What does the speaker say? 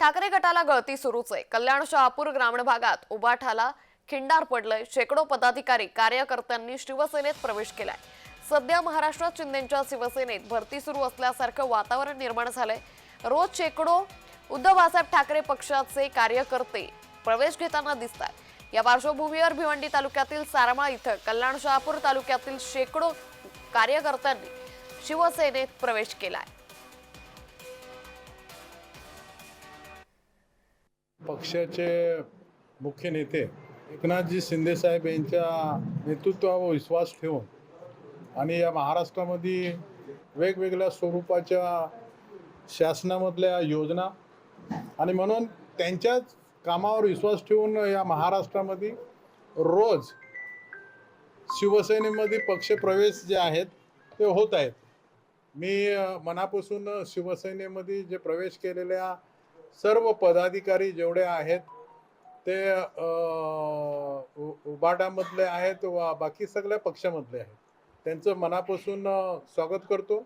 ठाकरे गटाला गळती सुरूच आहे. कल्याण शहापूर ग्रामीण भागात उबाठाला खिंडार पडलंय. शेकडो पदाधिकारी कार्यकर्त्यांनी शिवसेनेत प्रवेश केलाय. सध्या महाराष्ट्रात शिंदेच्या शिवसेनेत भरती सुरू असल्यासारखं वातावरण निर्माण झालंय. रोज शेकडो उद्धव बाळासाहेब ठाकरे पक्षाचे कार्यकर्ते प्रवेश घेताना दिसतात या पार्श्वभूमीवर भिवंडी तालुक्यातील सारमाळ इथं कल्याण शहापूर तालुक्यातील शेकडो कार्यकर्त्यांनी शिवसेनेत प्रवेश केलाय. पक्षाचे मुख्य नेते एकनाथजी शिंदेसाहेब यांच्या नेतृत्वावर विश्वास ठेवून आणि या महाराष्ट्रामध्ये वेगवेगळ्या स्वरूपाच्या शासनामधल्या योजना आणि म्हणून त्यांच्याच कामावर विश्वास ठेवून या महाराष्ट्रामध्ये रोज शिवसेनेमध्ये पक्षप्रवेश जे आहेत ते होत आहेत. मी मनापासून शिवसेनेमध्ये जे प्रवेश केलेल्या सर्व पदाधिकारी जेवढे आहेत ते अ, उबाटामधले आहेत वा बाकी सगळ्या पक्षामधले आहेत. त्यांचं मनापासून स्वागत करतो.